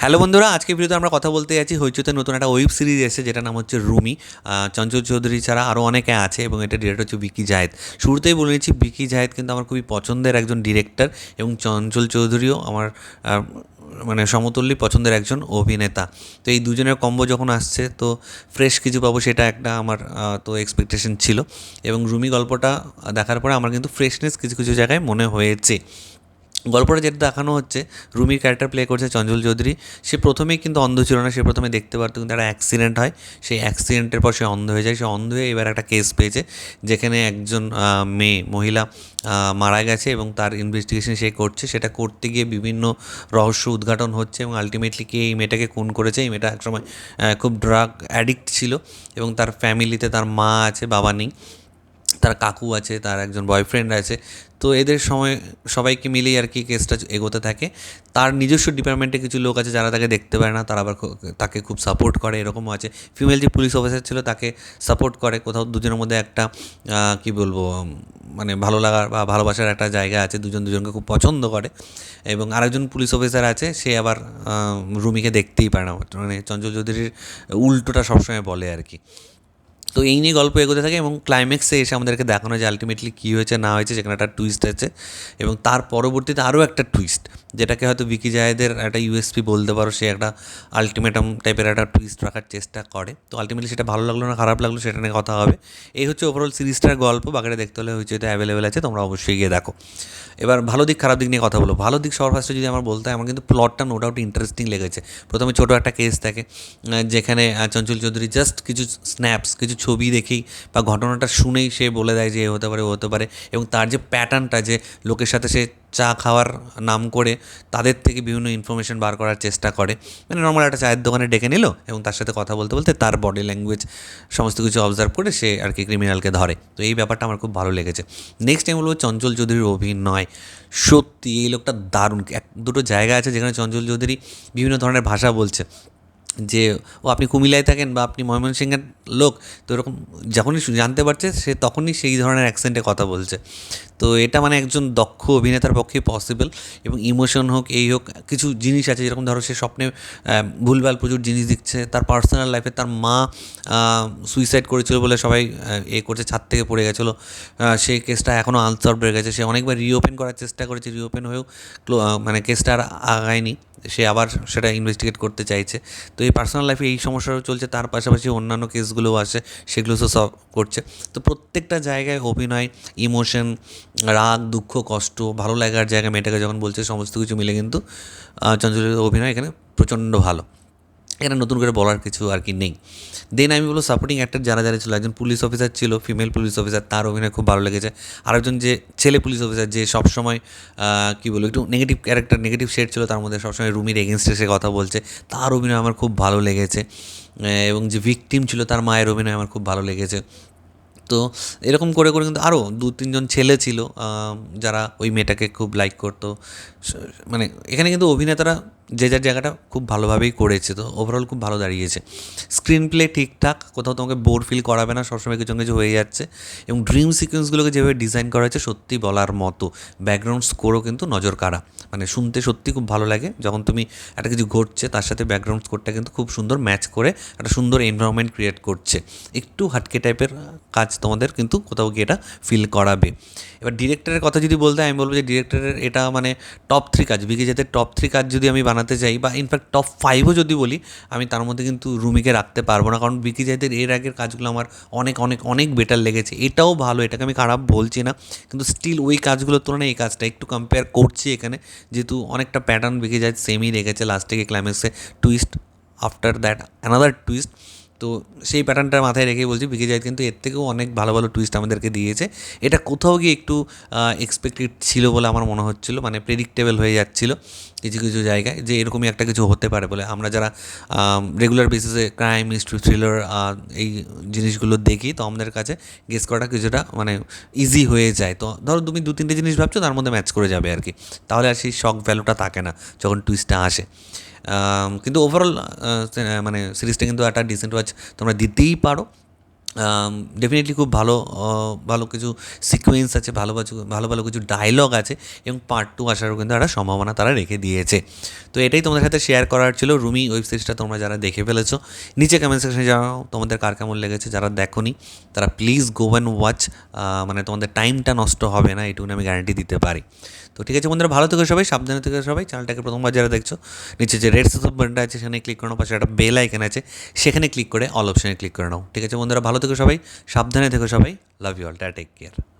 Hello বন্ধুরা আজকে ভিডিওতে আমরা কথা বলতে যাচ্ছি হইচুতে নতুন একটা ওয়েব সিরিজ এসে যেটা নাম হচ্ছে রুমি। চঞ্চল চৌধুরী ছাড়া আরও অনেকে আছে এবং এটা ডিরেক্টর হচ্ছে বিকি জাহেদ শুরুতেই বলে নিচ্ছি, বিকি জাহেদ কিন্তু আমার খুবই পছন্দের একজন ডিরেক্টর এবং চঞ্চল চৌধুরীও আমার মানে সমতুল্য পছন্দের একজন অভিনেতা। তো এই দুজনের কম্বো যখন আসছে, তো ফ্রেশ কিছু পাবো সেটা একটা আমার তো এক্সপেকটেশন ছিল। এবং রুমি গল্পটা দেখার পরে আমার কিন্তু ফ্রেশনেস কিছু কিছু জায়গায় মনে হয়েছে। গল্পটা যেটা দেখানো হচ্ছে, রুমির ক্যারেক্টার প্লে করছে চঞ্চল চৌধুরী। সে প্রথমেই কিন্তু অন্ধ ছিল না, সে প্রথমে দেখতে পারতো কিন্তু একটা অ্যাক্সিডেন্ট হয়। সেই অ্যাক্সিডেন্টের পর সে অন্ধ হয়ে যায়। সে অন্ধ হয়ে এবার একটা কেস পেয়েছে, যেখানে একজন মেয়ে, মহিলা মারা গেছে এবং তার ইনভেস্টিগেশন সে করছে। সেটা করতে গিয়ে বিভিন্ন রহস্য উদ্ঘাটন হচ্ছে এবং আলটিমেটলি কে এই মেয়েটাকে খুন করেছে? এই মেয়েটা একসময় খুব ড্রাগ অ্যাডিক্ট ছিল এবং তার ফ্যামিলিতে তার মা আছে, বাবা নেই। তার কাকু আছে, তার একজন বয়ফ্রেন্ড আছে, তো এদের সময় সবাইকে মিলেই আর কি কেসটা এগোতে থাকে। তার নিজস্ব ডিপার্টমেন্টে কিছু লোক আছে যারা তাকে দেখতে পারে না, তারা আবার তাকে খুব সাপোর্ট করে, এরকমও আছে। ফিমেল যে পুলিশ অফিসার ছিল তাকে সাপোর্ট করে, কোথাও দুজনের মধ্যে একটা কি বলব মানে ভালো লাগার বা ভালোবাসার একটা জায়গা আছে, দুজন দুজনকে খুব পছন্দ করে। এবং আরেকজন পুলিশ অফিসার আছে, সে আবার রুমিকে দেখতেই পারে না মানে চঞ্চল চৌধুরীর উল্টোটা সবসময় বলে আর কি। তো এই নিয়ে গল্প এগোতে থাকে এবং ক্লাইম্যাক্সে এসে আমাদেরকে দেখানো যে আলটিমেটলি কী হয়েছে, না হয়েছে, সেখানে একটা টুইস্ট আছে এবং তার পরবর্তীতে আরও একটা টুইস্ট যেটাকে হয়তো বিকি জায়েদের একটা ইউএসপি বলতে পারো, সে একটা আলটিমেটাম টাইপের একটা টুইস্ট রাখার চেষ্টা করে। তো আলটিমেটলি সেটা ভালো লাগল না, খারাপ লাগল, সেটা নিয়ে কথা হবে। এই হচ্ছে ওভারঅল সিরিজটার গল্প, বাকিটা দেখতে হলে হচ্ছে এটা অ্যাভেলেবেল আছে, তোমরা অবশ্যই গিয়ে দেখো। এবার ভালো দিক, খারাপ দিক নিয়ে কথা বলো। ভালো দিক সবার ফার্স্টে যদি আমার বলতে হয়, আমার কিন্তু প্লটটা নো ডাউট ইন্টারেস্টিং লেগেছে। প্রথমে ছোটো একটা কেস থাকে যেখানে চঞ্চল চৌধুরী জাস্ট কিছু স্ন্যাপস কিছু ছবি দেখেই বা ঘটনাটা শুনেই সে বলে দেয় যে এ হতে পারে, ও হতে পারে এবং তার যে প্যাটার্নটা যে লোকের সাথে সে চা খাওয়ার নাম করে, তাদের থেকে বিভিন্ন ইনফরমেশন বার করার চেষ্টা করে। মানে নর্মাল একটা চায়ের দোকানে ডেকে নিল এবং তার সাথে কথা বলতে বলতে তার বডি ল্যাঙ্গুয়েজ সমস্ত কিছু অবজার্ভ করে সে আর কি ক্রিমিনালকে ধরে। তো এই ব্যাপারটা আমার খুব ভালো লেগেছে। নেক্সট টাইম বলব চঞ্চল চৌধুরীর অভিনয়। সত্যি এই লোকটা দারুণ। এক, দুটো জায়গা আছে যেখানে চঞ্চল চৌধুরী বিভিন্ন ধরনের ভাষা বলছে। যে, ও, আপনি কুমিল্লায় থাকেন বা আপনি ময়মনসিংহের লোক। তো এরকম যখনই জানতে পারছে, সে তখনই সেই ধরনের অ্যাকসেন্টে কথা বলছে। তো এটা মানে একজন দক্ষ অভিনেতার পক্ষে পসিবল এবং ইমোশন হোক, এই হোক, কিছু জিনিস আছে যেরকম ধরো সে স্বপ্নে ভুলভাল প্রচুর জিনিস দিচ্ছে তার পার্সোনাল লাইফে তার মা সুইসাইড করেছিল বলে সবাই এ করছে, ছাদ থেকে পড়ে গেছিল। সেই কেসটা এখনও আনসলভ রয়ে গেছে। সে অনেকবার রিওপেন করার চেষ্টা করেছে রিওপেন হয়েও ক্লো- মানে কেসটা আর আগায়নি। সে আবার সেটা ইনভেস্টিগেট করতে চাইছে। তো এই পার্সোনাল লাইফে এই সমস্যাও চলছে, তার পাশাপাশি অন্যান্য কেসগুলোও আসে, সেগুলো সব করছে। তো প্রত্যেকটা জায়গায় অভিনয় ইমোশন রাগ, দুঃখ, কষ্ট, ভালো লাগার জায়গায় মেয়েটাকে যখন বলছে, সমস্ত কিছু মিলে কিন্তু চঞ্চলের অভিনয় এখানে প্রচণ্ড ভালো। এখানে নতুন করে বলার কিছু আর কি নেই। দেন আমি বলব সাপোর্টিং অ্যাক্টর যারা যারা ছিল, একজন পুলিশ অফিসার ছিল ফিমেল পুলিশ অফিসার তার অভিনয় খুব ভালো লেগেছে। আরেকজন যে ছেলে পুলিশ অফিসার যে সবসময় কী বলব, একটু নেগেটিভ ক্যারেক্টার নেগেটিভ শেড ছিল, তার মধ্যে সবসময় রুমির এগেনস্টে সে কথা বলছে। তার অভিনয় আমার খুব ভালো লেগেছে। এবং যে ভিকটিম ছিল, তার মায়ের অভিনয় আমার খুব ভালো লেগেছে। তো এরকম করে করে কিন্তু আরও দু, তিনজন ছেলে ছিল যারা ওই মেয়েটাকে খুব লাইক করতো। মানে এখানে কিন্তু অভিনেতারা যে যার জায়গাটা খুব ভালোভাবেই করেছে, তো ওভারঅল খুব ভালো দাঁড়িয়েছে। স্ক্রিন প্লে ঠিকঠাক, কোথাও তোমাকে বোর ফিল করাবে না, সবসময় কিছু কিছু হয়ে যাচ্ছে এবং ড্রিম সিকোয়েন্সগুলোকে যেভাবে ডিজাইন করা হয়েছে, সত্যি বলার মতো। ব্যাকগ্রাউন্ড স্কোরও কিন্তু নজর কাড়া মানে শুনতে সত্যি খুব ভালো লাগে। যখন তুমি একটা কিছু ঘটছে, তার সাথে ব্যাকগ্রাউন্ড স্কোরটা কিন্তু খুব সুন্দর ম্যাচ করে, একটা সুন্দর এনভায়রনমেন্ট ক্রিয়েট করছে। একটু হাটকে টাইপের কাজ তোমাদের কিন্তু কোথাও গিয়ে এটা ফিল করাবে। এবার ডিরেক্টরের কথা যদি বলতে আমি বলব যে ডিরেক্টরের এটা মানে টপ থ্রি কাজ। বিকি জাতের টপ থ্রি কাজ যদি আমি বানাতে চাই বা ইনফ্যাক্ট টপ ফাইভও যদি বলি, আমি তার মধ্যে কিন্তু রুমিকে রাখতে পারব না। কারণ বিকি জাইদের এর আগের কাজগুলো আমার অনেক অনেক অনেক বেটার লেগেছে। এটাও ভালো, এটাকে আমি খারাপ বলছি না। কিন্তু স্টিল ওই কাজগুলোর তুলনায় এই কাজটা একটু কম্পেয়ার করছি এখানে। যেহেতু অনেকটা প্যাটার্ন বিকি যায় সেমই রেখেছে লাস্টে ক্লাইম্যাক্সে twist after that another twist তো সেই প্যাটার্নটা মাথায় রেখেই বলছি বিকে জাহিদ কিন্তু এর থেকেও অনেক ভালো ভালো টুইস্ট আমাদেরকে দিয়েছে। এটা কোথাও গিয়ে একটু এক্সপেক্টেড ছিল বলে আমার মনে হচ্ছিল মানে প্রেডিক্টেবল হয়ে যাচ্ছিল কিছু কিছু জায়গায় যে এরকমই একটা কিছু হতে পারে বলে। আমরা যারা রেগুলার বেসিসে ক্রাইম মিস্ট্রি থ্রিলার এই জিনিসগুলো দেখি, তো আমাদের কাছে গেস করাটা কিছুটা মানে ইজি হয়ে যায়। তো ধরো তুমি দু, তিনটে জিনিস ভাবছ, তার মধ্যে ম্যাচ করে যাবে আর কি। তাহলে আর সেই শক ভ্যালুটা থাকে না যখন টুইস্টটা আসে। কিন্তু ওভারঅল মানে সিরিজটা কিন্তু একটা ডিসেন্ট ওয়াচ তোমরা দিতেই পারো। ডেফিনেটলি খুব ভালো ভালো কিছু সিকোয়েন্স আছে, ভালো ভালো ভালো কিছু ডায়লগ আছে এবং পার্ট টু আসারও কিন্তু একটা সম্ভাবনা তারা রেখে দিয়েছে। তো এটাই তোমাদের সাথে শেয়ার করার ছিল। রুমি ওয়েব সিরিজটা তোমরা যারা দেখে ফেলেছো, নিচে কমেন্ট সেকশনে জানাও তোমাদের কার কেমন লেগেছে। যারা দেখোনি, তারা প্লিজ গো অ্যান্ড ওয়াচ মানে তোমাদের টাইমটা নষ্ট হবে না, এটুকুনি আমি গ্যারান্টি দিতে পারি। তো ঠিক আছে বন্ধুরা, ভালো থেকে সবাই, সাবধানে থেকে সবাই। চ্যানেলটাকে প্রথমবার যারা দেখছ, নিচে যে রেড সাবস্ক্রাইব আছে, সেখানে ক্লিক করে নাও, পাশে একটা বেল আইকন আছে, সেখানে ক্লিক করে অল অপশানে ক্লিক করে নাও। ঠিক আছে বন্ধুরা, ভালো থেকো সবাই, সাবধানে থেকো সবাই লাভ ইউ অল টা টেক কেয়ার